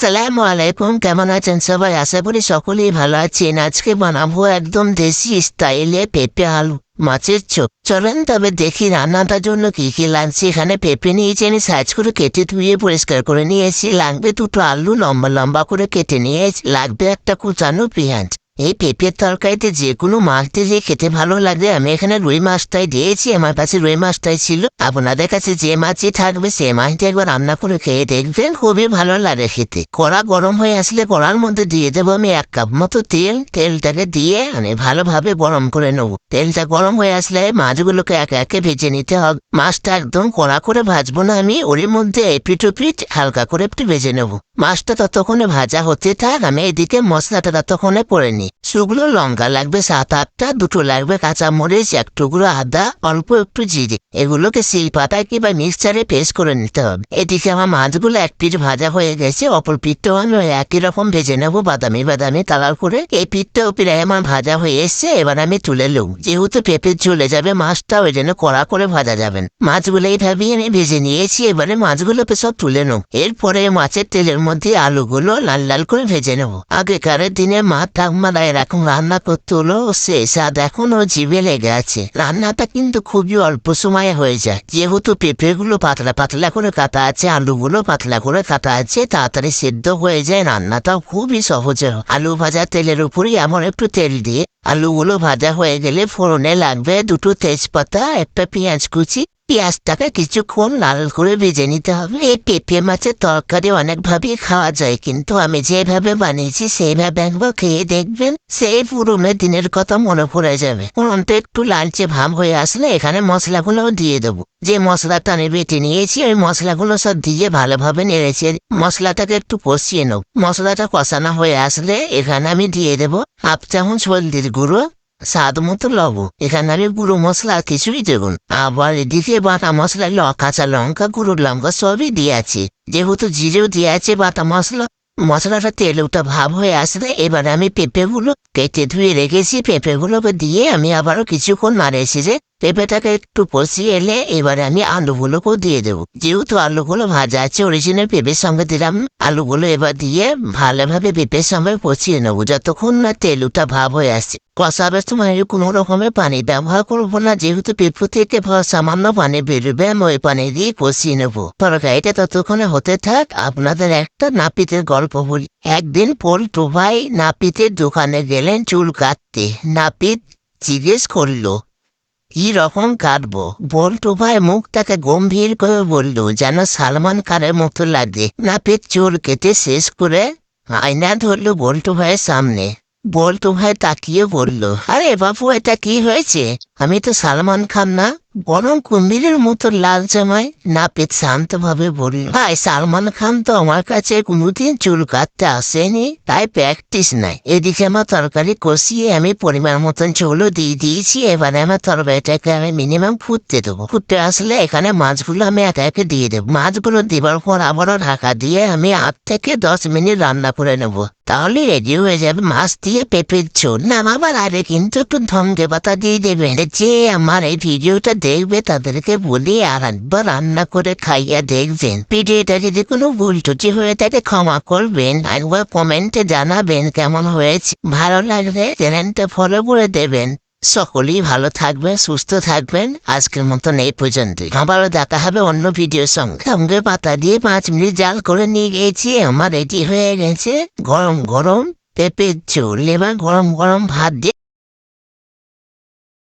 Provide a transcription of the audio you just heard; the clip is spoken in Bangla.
আসসালামু আলাইকুম, কেমন আছেন সবাই? আশা করি সকলেই ভালো আছেন। আজকে বানাবো একদম দেশি স্টাইলে পেঁপে আলু মাছের চোখ চলেন তবে দেখি রান্নাটার জন্য কি কি লাগছে। এখানে পেঁপে নিয়েছি, আমি সাইজ করে কেটে ধুয়ে পরিষ্কার করে নিয়েছি। লাগবে দুটো আলু লম্বা লম্বা করে কেটে নিয়েছি। লাগবে একটা কুচানো পেঁয়াজ। এই পেঁপের তরকারিতে যে কোনো মাছ দিয়ে খেতে ভালো লাগে আমি এখানে রুই মাছটাই দিয়েছি। আমার কাছে রুই মাছটাই ছিল। আপনাদের কাছে যে মাছই থাকবে, সে মাছটি একবার রান্না করে খেয়ে দেখবেন। খুবই ভালো লাগে খেতে। কড়া গরম হয়ে আসলে কড়ার মধ্যে দিয়ে দেবো আমি এক কাপ মতো তেল। তেলটাকে দিয়ে আমি ভালোভাবে গরম করে নেব। তেলটা গরম হয়ে আসলে মাছগুলোকে একে একে ভেজে নিতে হবে। মাছটা একদম কড়া করে ভাজবো না আমি। ওর মধ্যে এপিট ওপিট হালকা করে একটু ভেজে নেব। মাছটা ততক্ষণে ভাজা হতে থাক। আমি এদিকে মশলাটা ততক্ষণে পড়ে নিই। শুকনো লঙ্কা লাগবে সাত আটটা, দুটো লাগবে কাঁচা মরিচ এক টুকরো আদা, অল্প একটু জিরে। এগুলোকে শিল পাতায় কিংবা মিক্সচারে পেস্ট করে নিতে হবে? এদিকে আমার মাছগুলো এক পিঠ ভাজা হয়ে গেছে, অপর পিঠটাও আমি একই রকম ভেজে নেব, বাদামি বাদামি কালার করে? এই পিঠটাও প্রায় আমার ভাজা হয়ে এসছে, এবার আমি তুলে লুম যেহেতু পেঁপে চলে যাবে মাছটা ওই জন্য কড়া করে ভাজা যাবেন মাছগুলো এইভাবেই আমি ভেজে নিয়েছি, এবারে মাছগুলোকে সব তুলে নেব। এরপরে মাছের তেলের মধ্যে আলুগুলো লাল লাল করে ভেজে নেব। আগেকারের দিনে মা ঠাকুমারা এরকম রান্না করতে হলো সে স্বাদ এখনও জিভে লেগে আছে। রান্নাটা কিন্তু খুবই অল্প সময়ে হয়ে যায়। যেহেতু পেঁপেগুলো পাতলা পাতলা করে কাটা আছে, আলুগুলো পাতলা করে কাটা আছে, তাড়াতাড়ি সেদ্ধ হয়ে যায়, রান্নাটাও খুবই সহজ আলু ভাজা তেলের উপরই এমন একটু তেল দিয়ে আলুগুলো ভাজা হয়ে গেলে ফোড়নে লাগবে দুটো তেজপাতা, একটা পেঁয়াজ কুচি পেঁয়াজটাকে কিছুক্ষণ লাল করে ভেজে নিতে হবে। এই পেঁপে মাছের তরকারি অনেকভাবেই খাওয়া যায়, কিন্তু আমি যেভাবে বানিয়েছি, সেইভাবে একবার খেয়ে দেখবেন সেই পুরোনো দিনের কথা মনে পড়ে যাবে। ফোড়নটা একটু লালচে ভাব হয়ে আসলে এখানে মশলাগুলোও দিয়ে দেবো। যে মশলাটা আমি বেটে নিয়েছি, ওই মশলাগুলো সব দিয়ে ভালোভাবে নেড়েছি মশলাটাকে একটু কষিয়ে নেব। মশলাটা কষানো হয়ে আসলে এখানে আমি দিয়ে দেবো হাফ চামচ হলদির গুঁড়ো স্বাদ মতো লব। এখানে গুঁড়ো মশলা কিছুই দেবুন আবার এদিকে বাটা মশলা ল কাঁচা লঙ্কা গুঁড়ো, লঙ্কা সবই দিয়েছে যেহেতু জিরেও দিয়েছে বাটা মশলা, মশলাটা তেলটা ভাব হয়ে আসলে এবার আমি পেঁপেগুলো কেটে ধুয়ে রেখেছি। পেঁপেগুলোকে দিয়ে আমি আবারও কিছুক্ষণ মারেছি যে পেঁপেটাকে একটু কষিয়ে এলে এবারে আমি আলুগুলোকেও দিয়ে দেবো। যেহেতু আলুগুলো ভাজা আছে অরিজিনাল পেঁপের সঙ্গে দিলাম। আলুগুলো এবার দিয়ে ভালোভাবে পেঁপের সঙ্গে কষিয়ে নেব। যতক্ষণ না তেলুটা ভাব হয়ে আসছে। কষাবার সময় কোনো রকমের পানি ব্যবহার করব না। যেহেতু পেঁপু থেকে সামান্য পানি বেরোবে, আমি ওই পানি দিয়ে কষিয়ে নেব। তরকারিটা ততক্ষণে হতে থাক। আপনাদের একটা নাপিতের গল্প বলি। একদিন পল্টু ভাই নাপিতের দোকানে গেলেন চুল কাটতে। নাপিত জিজ্ঞেস করল কি রকম কাটবো বল্টু ভাই মুখটাকে গম্ভীর করে বলল, যেন সালমান খানের মতো লাগে। নাপিত চোর কেটে শেষ করে আয়না ধরল বল্টু ভাইয়ের সামনে। বল্টু ভাই তাকিয়ে বলল, আরে বাবু, এটা কি হয়েছে? আমি তো সালমান খান না। বরং কুম্ভীরের মতো লাল জামাই নাপিত শান্তভাবে বলল, ভাই, সালমান খান তো আমার কাছে কোনোদিন চুল কাটতে আসেনি, তাই প্র্যাকটিস নাই। এদিকে আমার তরকারি কষিয়ে আমি পরিমাণ মতন চুলও দিয়ে দিয়েছি, এবারে আমার তরকারিটাকে আমি মিনিমাম ফুটতে দেবো। ফুটতে আসলে এখানে মাছগুলো আমি একে দিয়ে দেবো। মাছগুলো দেবার পর আবারও ঢাকা দিয়ে আমি আট থেকে দশ মিনিট রান্না করে নেব। তাহলে রেডি হয়ে যাবে মাছ দিয়ে পেঁপের ঝোল। নামাবার আগে কিন্তু একটু ধমকে পাতা দিয়ে দেবেন। যে আমার এই ভিডিওটা দেখবে তাদেরকে বলি আর একবার রান্না করে খাইয়া দেখবেন। ভিডিওটা যদি কোনো ভুল টুটি হয়ে থাকে ক্ষমা করবেন, একবার কমেন্টে জানাবেন কেমন হয়েছে। ভালো লাগলে চ্যানেলটা ফলো করে দেবেন। সকলেই ভালো থাকবেন, সুস্থ থাকবেন। আজকের মতন এই পর্যন্ত আবারও দেখা হবে অন্য ভিডিওর সঙ্গে। সঙ্গে পাতা দিয়ে পাঁচ মিনিট জাল করে নিয়ে গেছি। আমার এটি হয়ে গেছে। গরম গরম পেঁপের ঝোল। এবার গরম গরম ভাত দিয়ে